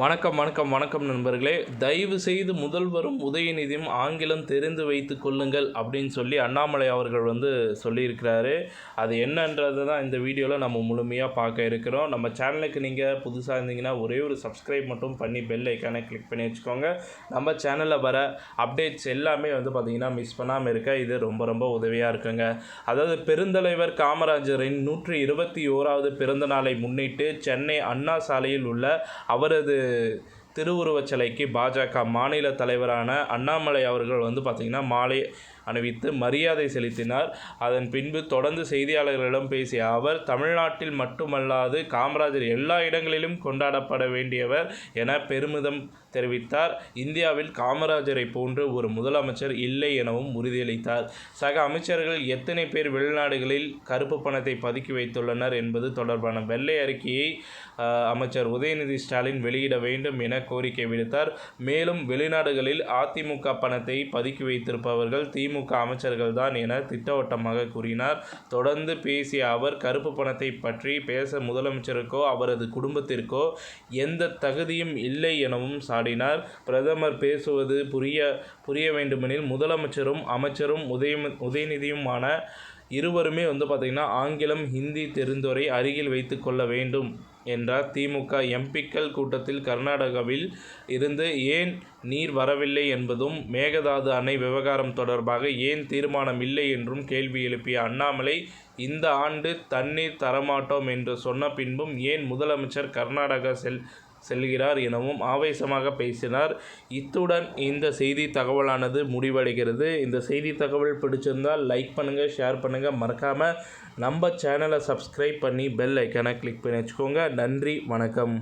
வணக்கம் வணக்கம் வணக்கம் நண்பர்களே. தயவு செய்து முதல்வரும் உதயநிதியும் ஆங்கிலம் தெரிந்து வைத்து கொள்ளுங்கள் அப்படின்னு சொல்லி அண்ணாமலை அவர்கள் வந்து சொல்லியிருக்கிறாரு. அது என்னன்றது தான் இந்த வீடியோவில் நம்ம முழுமையாக பார்க்க இருக்கிறோம். நம்ம சேனலுக்கு நீங்கள் புதுசாக இருந்தீங்கன்னா ஒரே ஒரு சப்ஸ்கிரைப் மட்டும் பண்ணி பெல் ஐக்கானை கிளிக் பண்ணி வச்சுக்கோங்க. நம்ம சேனலில் வர அப்டேட்ஸ் எல்லாமே வந்து பார்த்திங்கன்னா மிஸ் பண்ணாமல் இருக்க. இது ரொம்ப ரொம்ப உதவியாக இருக்குங்க. அதாவது பெருந்தலைவர் காமராஜரின் நூற்றி இருபத்தி ஓராவது பிறந்த நாளை முன்னிட்டு சென்னை அண்ணா சாலையில் உள்ள அவரது 对 திருவுருவச் சிலைக்கு பாஜக மாநில தலைவரான அண்ணாமலை அவர்கள் வந்து பார்த்திங்கன்னா மாலை அணிவித்து மரியாதை செலுத்தினார். அதன் பின்பு தொடர்ந்து செய்தியாளர்களிடம் பேசிய அவர் தமிழ்நாட்டில் மட்டுமல்லாது காமராஜர் எல்லா இடங்களிலும் கொண்டாடப்பட வேண்டியவர் என பெருமிதம் தெரிவித்தார். இந்தியாவில் காமராஜரை போன்று ஒரு முதலமைச்சர் இல்லை எனவும் உறுதியளித்தார். சக அமைச்சர்கள் எத்தனை பேர் வெளிநாடுகளில் கருப்பு பணத்தை பதுக்கி வைத்துள்ளனர் என்பது தொடர்பான வெள்ளை அறிக்கையை அமைச்சர் உதயநிதி ஸ்டாலின் வெளியிட வேண்டும் என கோரிக்கை விடுத்தார். மேலும் வெளிநாடுகளில் அதிமுக பணத்தை பதுக்கி வைத்திருப்பவர்கள் திமுக அமைச்சர்கள் தான் என திட்டவட்டமாக கூறினார். தொடர்ந்து பேசிய அவர் கருப்பு பணத்தை பற்றி பேச முதலமைச்சருக்கோ அவரது குடும்பத்திற்கோ எந்த தகுதியும் இல்லை எனவும் சாடினார். பிரதமர் பேசுவது புரிய புரிய வேண்டுமெனில் முதலமைச்சரும் அமைச்சரும் உதய உதயநிதியுமான இருவருமே வந்து பார்த்திங்கன்னா ஆங்கிலம் ஹிந்தி தெரிந்தோரை அருகில் வைத்து கொள்ள வேண்டும். என்றார். திமுக எம்பிக்கள் கூட்டத்தில் கர்நாடகாவில் இருந்து ஏன் நீர் வரவில்லை என்பதும் மேகதாது அணை விவகாரம் தொடர்பாக ஏன் தீர்மானம் இல்லை என்றும் கேள்வி எழுப்பிய அண்ணாமலை இந்த ஆண்டு தண்ணீர் தரமாட்டோம் என்று சொன்ன பின்பும் ஏன் முதலமைச்சர் கர்நாடகா செல் செல்கிறார் எனவும் ஆவேசமாக பேசினார். இத்துடன் இந்த செய்தி தகவலானது முடிவடைகிறது. இந்த செய்தி தகவல் பிடிச்சிருந்தால் லைக் பண்ணுங்கள் ஷேர் பண்ணுங்கள் மறக்காமல் நம்ம சேனலை சப்ஸ்கிரைப் பண்ணி பெல் ஐக்கனை கிளிக் பண்ணி வச்சுக்கோங்க. நன்றி வணக்கம்.